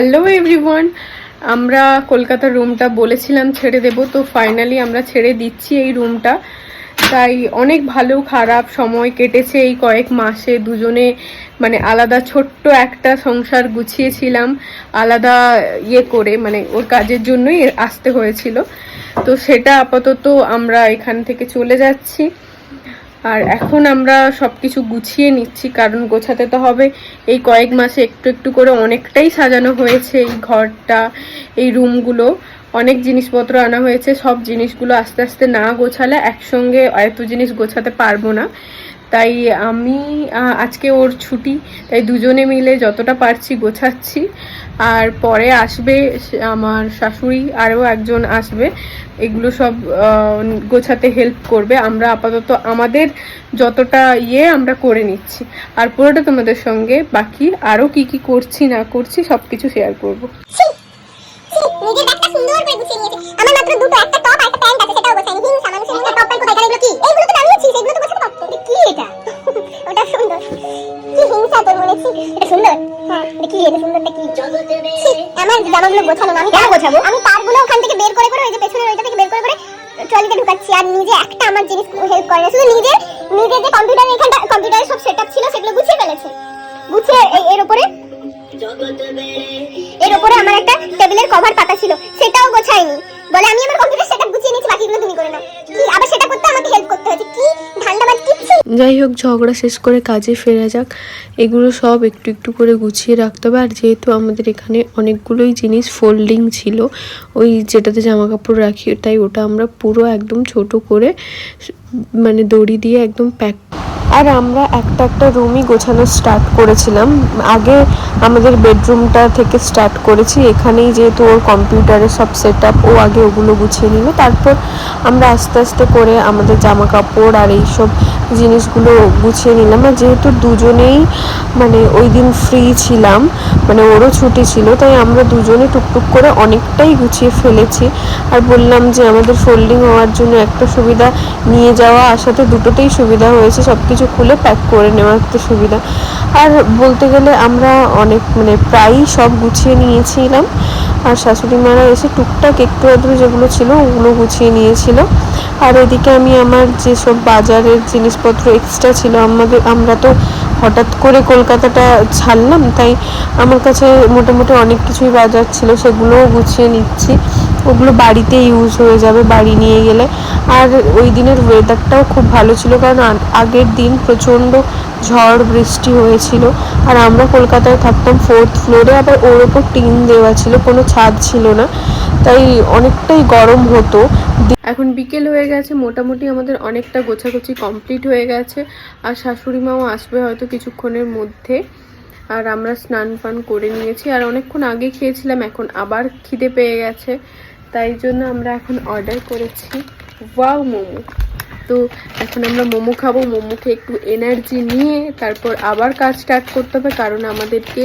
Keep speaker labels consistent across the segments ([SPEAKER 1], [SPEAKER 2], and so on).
[SPEAKER 1] Hello everyone আমরা কলকাতার রুমটা বলেছিলাম ছেড়ে দেব, তো ফাইনালি আমরা ছেড়ে দিচ্ছি এই রুমটা তাই অনেক ভালো, খারাপ সময় কেটেছে এই কয়েক মাসে। দুজনে মানে আলাদা ছোট্ট একটা সংসার গুছিয়েছিলাম, আলাদা ইয়ে করে মানে ওর কাজের জন্যই আসতে হয়েছিল। তো সেটা আপাতত আমরা এখান থেকে চলে যাচ্ছি। আর এখন আমরা সব কিছু গুছিয়ে নিচ্ছি, কারণ গোছাতে তো হবে। এই কয়েক মাসে একটু একটু করে অনেকটাই সাজানো হয়েছে এই ঘরটা, এই রুমগুলো। অনেক জিনিসপত্র আনা হয়েছে, সব জিনিসগুলো আস্তে আস্তে না গোছালে একসঙ্গে এত জিনিস গোছাতে পারব না। তাই আমি আজকে ওর ছুটি, তাই দুজনে মিলে যতটা পারছি গোছাচ্ছি। আর পরে আসবে আমার শাশুড়ি, আরও একজন আসবে। এগুলো সব গোছাতে হেল্প করবে। আমরা আপাতত আমাদের যতটা ইয়ে আমরা করে নিচ্ছি। আর পুরোটা তোমাদের সঙ্গে, বাকি আরও কি কি করছি, না করছি সব কিছু শেয়ার করব
[SPEAKER 2] আমার মাত্র দুটো, একটা এটা? ওটা সুন্দর। কি হিংসা তোর মনে ছি এটা সুন্দর? হ্যাঁ। এটা কি এটা সুন্দরটা কি? আমার জামাগুলো গোছানো আমি কেন গোছাবো? আমি তারগুলো ওখান থেকে বের করে করে ওই যে পেছনের ওইটা থেকে বের করে করে ট্রলিতে ঢুকাচ্ছি। আর নিজে একটা আমার জিনিস হেল্প করে না। শুধু নিজের নিজের যে কম্পিউটার এখানটা কম্পিউটারের সব সেটআপ ছিল সেগুলো গুছিয়ে ফেলেছে। গুছিয়ে এর উপরে এর উপরে আমার একটা টেবিলের কভার পাতা ছিল। সেটাও গোছাইনি বলে আমি
[SPEAKER 3] যাই হোক, ঝগড়া শেষ করে কাজে ফেরা যাক। এগুলো সব একটু একটু করে গুছিয়ে রাখতে হবে। আর যেহেতু আমাদের এখানে অনেকগুলোই জিনিস ফোল্ডিং ছিল, ওই যেটাতে জামা কাপড় রাখি, তাই ওটা আমরা পুরো একদম ছোট করে মানে দড়ি দিয়ে একদম প্যাক আর আমরা একটা একটা রুমই গোছানো স্টার্ট করেছিলাম। আগে আমাদের বেডরুমটা থেকে স্টার্ট করেছি। এখানেই যেহেতু ওর কম্পিউটারের সব সেট ও আগে ওগুলো গুছিয়ে নিল। তারপর আমরা আস্তে আস্তে করে আমাদের জামা কাপড় আর এইসব জিনিসগুলো গুছিয়ে নিলাম। আর যেহেতু দুজনেই মানে ওই দিন ফ্রি ছিলাম মানে ওরও ছুটি ছিল, তাই আমরা দুজনে টুকটুক করে অনেকটাই গুছিয়ে ফেলেছি। আর বললাম যে আমাদের ফোল্ডিং হওয়ার জন্য একটা সুবিধা, নিয়ে যাওয়া আসাতে দুটোতেই সুবিধা হয়েছে। সব কিছু খুলে প্যাক করে নেওয়ার তো সুবিধা। আর বলতে গেলে আমরা অনেক মানে প্রায়ই সব গুছিয়ে নিয়েছিলাম। আর শাশুড়ি মারা এসে টুকটাক একটু আধটু যেগুলো ছিল ওগুলো গুছিয়ে নিয়েছিল। আর এদিকে আমি আমার যেসব বাজারের জিনিসপত্র এক্সট্রা ছিল, আমাদের, আমরা তো হঠাৎ করে কলকাতাটা ছাড়লাম, তাই আমার কাছে মোটামুটি অনেক কিছুই বাজার ছিল, সেগুলোও গুছিয়ে নিচ্ছি। ওগুলো বাড়িতে ইউজ হয়ে যাবে বাড়ি নিয়ে গেলে। আর ওই দিনের ওয়েদারটাও খুব ভালো ছিল, কারণ আগের দিন প্রচণ্ড ঝড় বৃষ্টি হয়েছিল। আর আমরা কলকাতায় থাকতাম ফোর্থ ফ্লোরে আবার ওর ওপর টিন দেওয়া ছিল, কোনো ছাদ ছিল না। তাই অনেকটাই গরম হতো।
[SPEAKER 1] এখন বিকেল হয়ে গেছে, মোটামুটি আমাদের অনেকটা গোছাগুছি কমপ্লিট হয়ে গেছে। আর শাশুড়ি মাও আসবে হয়তো কিছুক্ষণের মধ্যে। আর আমরা স্নান পান করে নিয়েছি। আর অনেকক্ষণ আগে খেয়েছিলাম, এখন আবার খিদে পেয়ে গেছে। তাই জন্য আমরা এখন অর্ডার করেছি ওয়াও মোমো। তো এখন আমরা মোমো খাব মোমো খেয়ে একটু এনার্জি নিয়ে তারপর আবার কাজ স্টার্ট করতে হবে, কারণ আমাদেরকে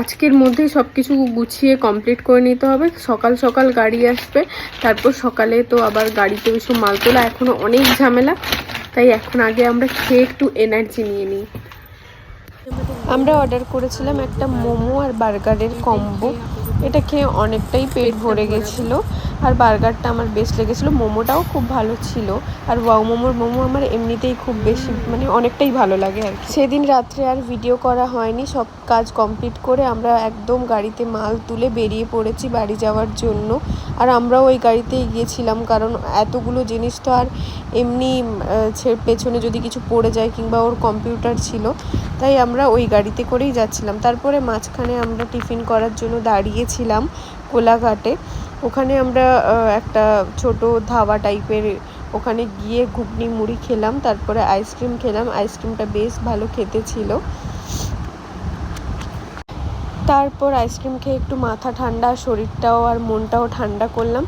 [SPEAKER 1] আজকের মধ্যেই সব কিছু গুছিয়ে কমপ্লিট করে নিতে হবে। সকাল সকাল গাড়ি আসবে, তারপর সকালে তো আবার গাড়িতে ওইসব মাল তোলা এখনও অনেক ঝামেলা, তাই এখন আগে আমরা খেয়ে একটু এনার্জি নিয়ে নিই।
[SPEAKER 3] আমরা অর্ডার করেছিলাম একটা মোমো আর বার্গারের কম্বো এটা খেয়ে অনেকটাই পেট ভরে গেছিল। আর বার্গারটা আমার বেশ লেগেছিলো, মোমোটাও খুব ভালো ছিল। আর ওয়াও, মোমোর মোমো আমার এমনিতেই খুব বেশি মানে অনেকটাই ভালো লাগে আর সেদিন রাত্রে আর ভিডিও করা হয়নি, সব কাজ কমপ্লিট করে আমরা একদম গাড়িতে মাল তুলে বেরিয়ে পড়েছি বাড়ি যাওয়ার জন্য। আর আমরাও ওই গাড়িতেই গিয়েছিলাম, কারণ এতগুলো জিনিস তো আর এমনি পেছনে যদি কিছু পড়ে যায় কিংবা ওর কম্পিউটার ছিল, তাই আমরা ওই গাড়িতে করেই যাচ্ছিলাম। তারপরে মাঝখানে আমরা টিফিন করার জন্য দাঁড়িয়েছিলাম কোলাঘাটে। ওখানে আমরা একটা ছোট ধাবা টাইপের ওখানে গিয়ে ঘুগনি মুড়ি খেলাম, তারপরে আইসক্রিম খেলাম আইসক্রিমটা বেশ ভালো খেতে ছিল। তারপর আইসক্রিম খেয়ে একটু মাথা ঠান্ডা, শরীরটাও আর মনটাও ঠান্ডা করলাম।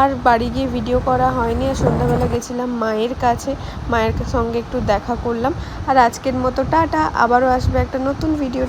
[SPEAKER 3] আর বাড়ি গিয়ে ভিডিও করা হয়নি, আর সন্ধ্যাবেলা গেছিলাম মায়ের কাছে, মায়ের সঙ্গে একটু দেখা করলাম। আর আজকের মতো টাটা, আবারও আসবে একটা নতুন ভিডিও